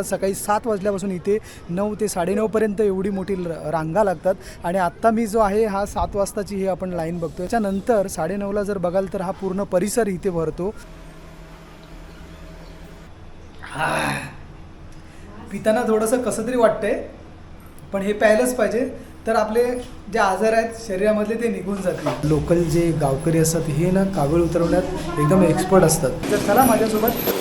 लागतात सकाळी सात वाजल्यापासून इथे नऊ ते साडेनऊपर्यंत एवढी मोठी रांगा लागतात. आणि आत्ता मी जो आहे हा सात वाजताची ही आपण लाईन बघतो त्याच्यानंतर साडेनऊला जर बघाल तर हा पूर्ण परिसर इथे भरतो. पिताना थोडंसं कसं तरी वाटतंय पण हे प्यायलाच पाहिजे. तर आपले जे आजार आहेत शरीरामधले ते निघून जातील. लोकल जे गावकरी असतात हे ना कागळ उतरवण्यात एकदम एक्सपर्ट असतात. तर चला माझ्यासोबत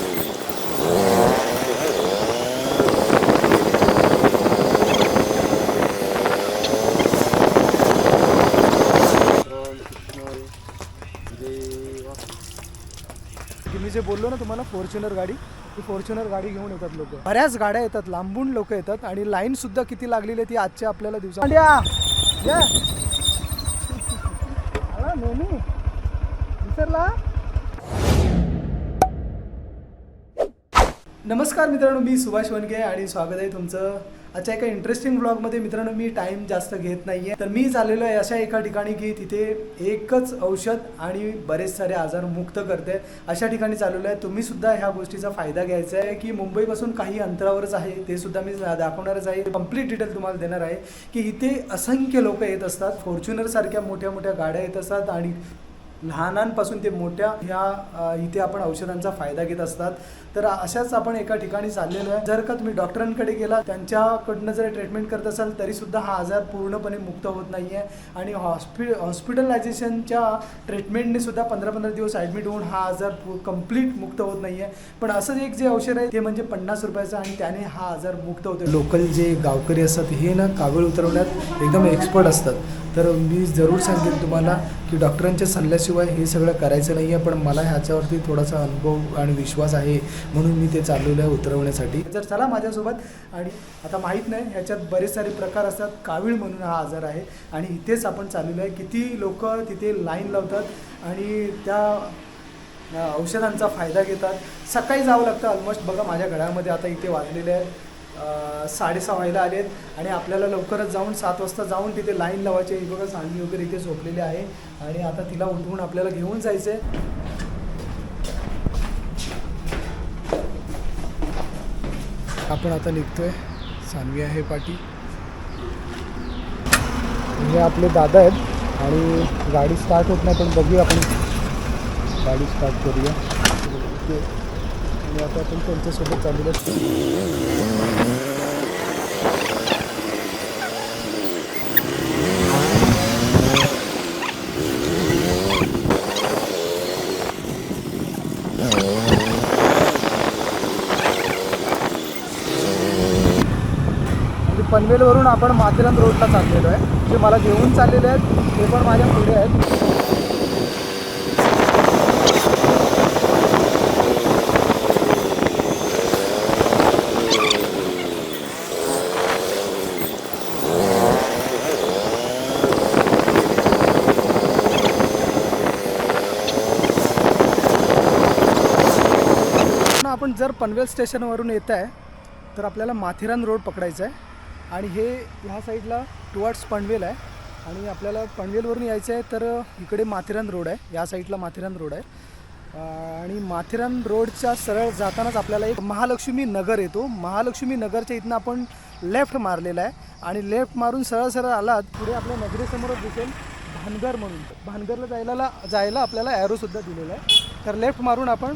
बोललो ना तुम्हाला फॉर्च्युनर गाडी ती फॉर्च्युनर गाडी घेऊन येतात लोक. बऱ्याच गाड्या येतात लांबून लोक येतात आणि लाईन सुद्धा किती लागलेली आहे ती आजच्या आपल्याला दिवसा नेहमी. विसरला? नमस्कार मित्रांनो मी सुभाष वनगे आणि स्वागत आहे तुमचं. अच्छा एका इंटरेस्टिंग ब्लॉगमध्ये मित्रांनो मी टाइम जास्त घेत नाही आहे तर मी चाललेलो आहे अशा एका ठिकाणी की तिथे एकच औषध आणि बरेच सारे आजार मुक्त करते. अशा ठिकाणी चाललेलो आहे. तुम्ही सुद्धा ह्या गोष्टीचा फायदा घ्यायचा आहे की मुंबईपासून काही अंतरावरच आहे ते सुद्धा मी दाखवणारच आहे. कंप्लीट डिटेल तुम्हाला देणार आहे की इथे असंख्य लोक येत असतात. फॉर्च्युनर सारख्या मोठ्या मोठ्या गाड्या येत असतात आणि लहानांपासून ते मोठ्या ह्या इथे आपण औषधांचा फायदा घेत असतात. तर अशाच आपण एका ठिकाणी चाललेलो आहे. जर का तुम्ही डॉक्टरांकडे गेला त्यांच्याकडनं जर ट्रीटमेंट करत असाल तरी सुद्धा हा आजार पूर्णपणे मुक्त होत नाही आहे आणि हॉस्पि हॉस्पिटलायझेशनच्या ट्रीटमेंटने सुद्धा पंधरा पंधरा दिवस ॲडमिट होऊन हा आजार कंप्लीट मुक्त होत नाही आहे पण असं एक जे औषध आहे ते म्हणजे पन्नास रुपयाचं आणि त्याने हा आजार मुक्त होतो लोकल जे गावकरी असतात हे ना कावीळ उतरवण्यात एकदम एक्सपर्ट असतात. तर मी जरूर सांगेन तुम्हाला की डॉक्टरांच्या सल्ल्याशिवाय हे सगळं करायचं नाही आहे पण मला ह्याच्यावरती थोडासा अनुभव आणि विश्वास आहे म्हणून मी ते चाललेलं आहे उतरवण्यासाठी. जर चला माझ्यासोबत. आणि आता माहीत नाही ह्याच्यात बरेच सारे प्रकार असतात. कावीळ म्हणून हा आजार आहे. आणि इथेच आपण चाललेलो आहे. किती लोक तिथे लाईन लावतात आणि त्या औषधांचा फायदा घेतात. सकाळी जावं लागतं. ऑलमोस्ट बघा माझ्या घरामध्ये आता इथे वाजलेले आहे. साडेसहा व्हायला आहेत आणि आपल्याला लवकरच जाऊन सात वाजता जाऊन तिथे लाईन लावायची ही बघा सांगली वगैरे इथे झोपलेली आहे. आणि आता तिला उठवून आपल्याला घेऊन जायचं आहे आपण आता निघतोय. सांगवी आहे पाठी हे आपले दादा आहेत. आणि गाडी स्टार्ट होत नाही पण बघूया आपण. गाडी स्टार्ट करूया. ओके. आणि आता आपण त्यांच्यासोबत चालू म्हणजे पनवेलवरून आपण माथेरान रोडला चाललेलो आहे. जे मला घेऊन चाललेले आहेत ते पण माझ्या पुढे आहेत. आपण जर पनवेल स्टेशनवरून येत आहे तर आपल्याला माथेरान रोड पकडायचा आहे. आणि हे ह्या साईडला टुवर्ड्स पनवेल आहे. आणि आपल्याला पनवेलवरून यायचं आहे तर इकडे माथेरान रोड आहे. या साईडला माथेरान रोड आहे. आणि माथेरान रोडच्या सरळ जातानाच आपल्याला एक महालक्ष्मी नगर येतो. महालक्ष्मी नगरच्या इथनं आपण लेफ्ट मारलेला आहे. आणि लेफ्ट मारून सरळ सरळ आलात पुढे आपल्या नगरेसमोरच दिसेल भानगर म्हणून. भानगरला जायला जायला आपल्याला ॲरोसुद्धा दिलेला आहे. तर लेफ्ट मारून आपण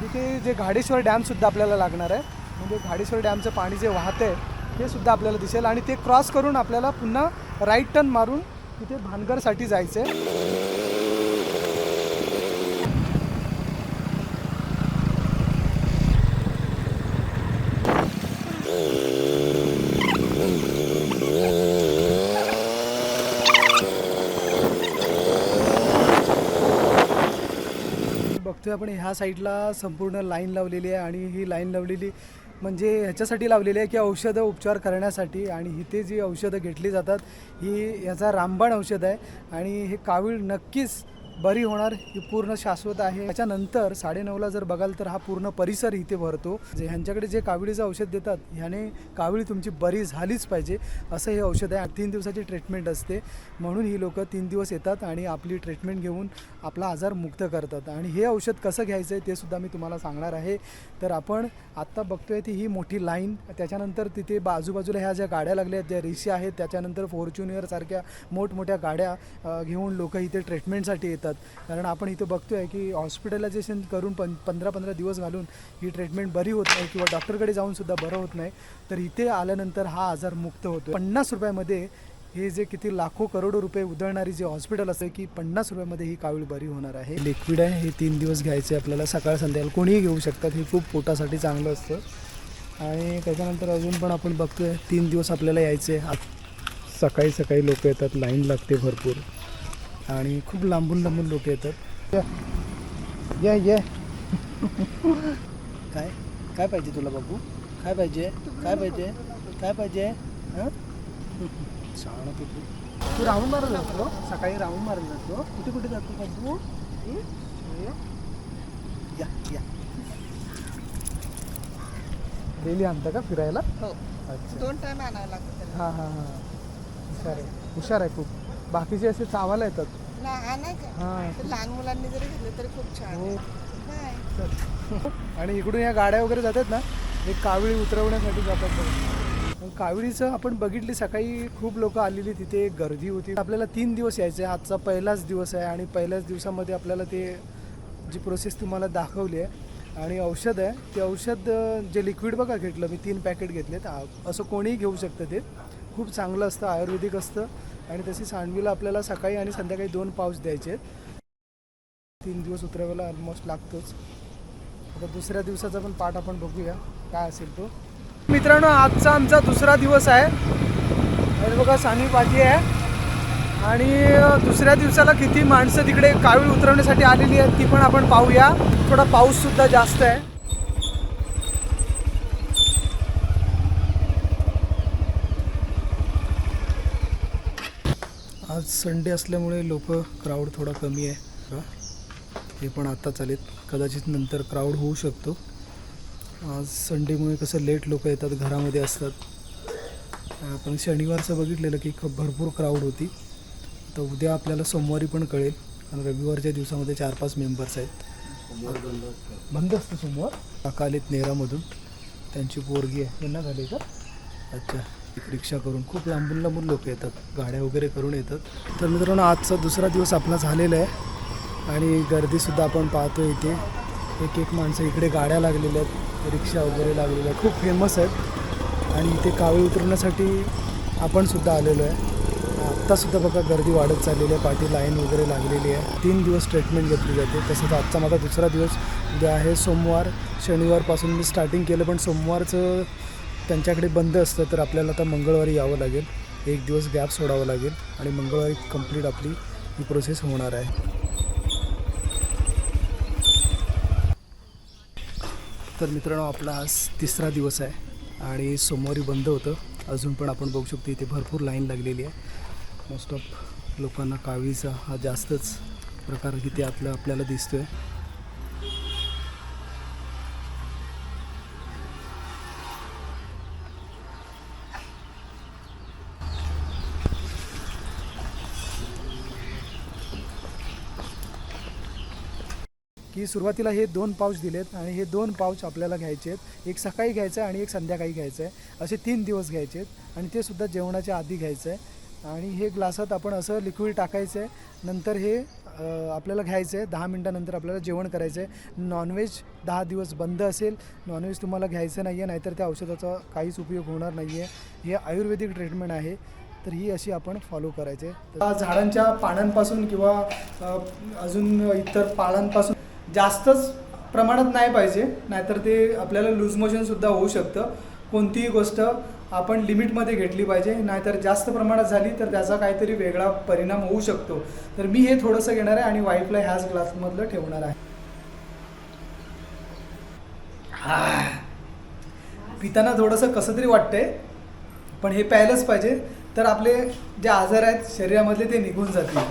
तिथे जे घाडेश्वर डॅमसुद्धा आपल्याला लागणार आहे. म्हणजे घाडेश्वर डॅमचं पाणी जे वाहतं आहे ते सुद्धा आपल्याला दिसेल. आणि ते क्रॉस करून आपल्याला पुन्हा राईट टर्न मारून तिथे भानगरसाठी जायचं आहे बघतोय आपण ह्या साईडला संपूर्ण लाईन लावलेली आहे आणि ही लाईन लावलेली म्हणजे ह्याच्यासाठी लावलेली आहे की औषधं उपचार करण्यासाठी आणि इथे जी औषधं घेतली जातात ही याचा रामबाण औषध आहे आणि हे कावीळ नक्कीच बरी होणार ही पूर्ण शाश्वत आहे. त्याच्यानंतर साडेनऊला जर बघाल तर हा पूर्ण परिसर इथे भरतो. जे ह्यांच्याकडे जे काविळीचं औषध देतात ह्याने काविळी तुमची बरी झालीच पाहिजे. असं हे औषध आहे. तीन दिवसाची ट्रीटमेंट असते. म्हणून ही लोक तीन दिवस येतात आणि आपली ट्रीटमेंट घेऊन आपला आजार मुक्त करतात. आणि हे औषध कसं घ्यायचं आहे ते सुद्धा मी तुम्हाला सांगणार आहे. तर आपण आत्ता बघतोय ती ही मोठी लाईन. त्याच्यानंतर तिथे बाजूबाजूला ह्या ज्या गाड्या लागल्या आहेत ज्या रिक्षा आहेत त्याच्यानंतर फॉर्च्युनियर सारख्या मोठमोठ्या गाड्या घेऊन लोक इथे ट्रीटमेंटसाठी येतात. कारण आपण इथं बघतोय की हॉस्पिटलायझेशन करून पण पंधरा पंधरा दिवस घालून ही ट्रीटमेंट बरी होत नाही किंवा डॉक्टरकडे जाऊन सुद्धा बरं होत नाही. तर इथे आल्यानंतर हा आजार मुक्त होतो पन्नास रुपयामध्ये हे जे किती लाखो करोडो रुपये उधळणारी जे हॉस्पिटल असते की पन्नास रुपयामध्ये ही कावीळ बरी होणार आहे. लिक्विड आहे हे तीन दिवस घ्यायचे आपल्याला. सकाळ संध्याकाळ कोणीही घेऊ शकतात. हे खूप पोटासाठी चांगलं असतं. आणि त्याच्यानंतर अजून पण आपण बघतोय तीन दिवस आपल्याला यायचे. आत- सकाळी सकाळी लोक येतात. लाईन लागते भरपूर. आणि खूप लांबून लांबून लोक येतात. या. या काय? काय पाहिजे तुला बाबू काय पाहिजे? काय पाहिजे? काय पाहिजे? हां? तू तू राऊंड मारत जातो. सकाळी राऊंड मारत जातो. कुठे कुठे जातो बाबू? ये. या. या डेली आणता का फिरायला? हो. अच्छा. दोन आणावं लागतं त्याला. हां हां हां. हुशार आहे. हुशार आहे खूप. बाकीचे असे चावायला येतात. हां लहान मुलांनी जरी घेतलं तरी खूप छान हो. आणि इकडून या गाड्या वगैरे जातात ना हे कावळी उतरवण्यासाठी जातात बघा. कावळीचं आपण बघितली सकाळी खूप लोक आलेली तिथे गर्दी होती. आपल्याला तीन दिवस यायचे आजचा पहिलाच दिवस आहे आणि पहिल्याच दिवसामध्ये आपल्याला ते जी प्रोसेस तुम्हाला दाखवली आहे. आणि औषध आहे. ते औषध अं, जे लिक्विड बघा घेतलं मी तीन पॅकेट घेतलेत. आ- असं कोणीही घेऊ शकतं ते. खूप चांगलं असतं आयुर्वेदिक असतं. आणि तशी सांडवीला आपल्याला सकाळी आणि संध्याकाळी दोन पाऊस द्यायचे तीन दिवस उतरवायला ऑलमोस्ट लागतोच. आता दुसऱ्या दिवसाचा पण पाठ आपण बघूया काय असेल तो. मित्रांनो आजचा आमचा दुसरा दिवस आहे. आणि बघा सानवी पाठी आहे. आणि दुसऱ्या दिवसाला किती माणसं तिकडे कावीळ उतरवण्यासाठी आलेली आहेत ती पण आपण पाहूया. थोडा पाऊससुद्धा जास्त आहे. आज संडे असल्यामुळे लोक क्राऊड थोडा कमी आहे. का हे पण आत्ता चालेत कदाचित नंतर क्राऊड होऊ शकतो. आज संडेमुळे कसं लेट लोक येतात घरामध्ये असतात. आपण शनिवारचं बघितलेलं की भरपूर क्राऊड होती. तर उद्या आपल्याला सोमवारी पण कळेल. कारण रविवारच्या दिवसामध्ये चार पाच मेंबर्स आहेत. बंद असतं सोमवार? काका आलेत नेरामधून. त्यांची पोरगी आहे. त्यांना झाली का? अच्छा. रिक्षा करून खूप लांबून लांबून लोक येतात गाड्या वगैरे करून येतात. तर मित्रांनो आजचा दुसरा दिवस आपला झालेला आहे. आणि गर्दीसुद्धा आपण पाहतो इथे. एक एक माणसं इकडे गाड्या लागलेल्या आहेत रिक्षा वगैरे लागलेल्या आहेत. खूप फेमस आहेत. आणि इथे कावळी उतरण्यासाठी आपणसुद्धा आलेलो आहे. आत्तासुद्धा बघा गर्दी वाढत चाललेली आहे. पाठी लाईन वगैरे लागलेली आहे. तीन दिवस ट्रीटमेंट घेतली जाते. तसंच आजचा माझा दुसरा दिवस उद्या आहे सोमवार. शनिवारपासून मी स्टार्टिंग केलं पण सोमवारचं त्यांच्याकडे बंद असतं तर आपल्याला आता मंगळवारी यावं लागेल. एक दिवस गॅप सोडावं लागेल आणि मंगळवारी कंप्लीट आपली ही प्रोसेस होणार आहे. तर मित्रांनो आपला आज तिसरा दिवस आहे आणि सोमवारी बंद होतं. अजून पण आपण बघू शकतो इथे भरपूर लाईन लागलेली आहे. मोस्ट ऑफ लोकांना कावीचा हा जास्तच प्रकार इथे आपलं आपल्याला दिसतो आहे की सुरुवातीला हे दोन पाऊच दिलेत आणि हे दोन पाऊच आपल्याला घ्यायचे आहेत. एक सकाळी घ्यायचं आहे आणि एक संध्याकाळी घ्यायचं आहे. असे तीन दिवस घ्यायचे आहेत आणि ते सुद्धा जेवणाच्या आधी घ्यायचं आहे. आणि हे ग्लासात आपण असं लिक्विड टाकायचं आहे. नंतर हे आपल्याला घ्यायचं आहे. दहा मिनटानंतर आपल्याला जेवण करायचं आहे. नॉनव्हेज दहा दिवस बंद असेल. नॉनव्हेज तुम्हाला घ्यायचं नाही आहे नाहीतर त्या औषधाचा काहीच उपयोग होणार नाही आहे हे आयुर्वेदिक ट्रीटमेंट आहे. तर ही अशी आपण फॉलो करायचे. झाडांच्या पानांपासून किंवा अजून इतर पाळांपासून जास्तच प्रमाणात नाही पाहिजे नाहीतर ते आपल्याला लूज मोशनसुद्धा होऊ शकतं. कोणतीही गोष्ट आपण लिमिटमध्ये घेतली पाहिजे नाहीतर जास्त प्रमाणात झाली तर त्याचा काहीतरी वेगळा परिणाम होऊ शकतो. तर मी हे थोडंसं घेणार आहे आणि वाईफला ह्याच ग्लासमधलं ठेवणार आहे. पिताना थोडंसं कसं तरी वाटतंय पण हे प्यायलाच पाहिजे. तर आपले जे आजार आहेत शरीरामधले ते निघून जातील.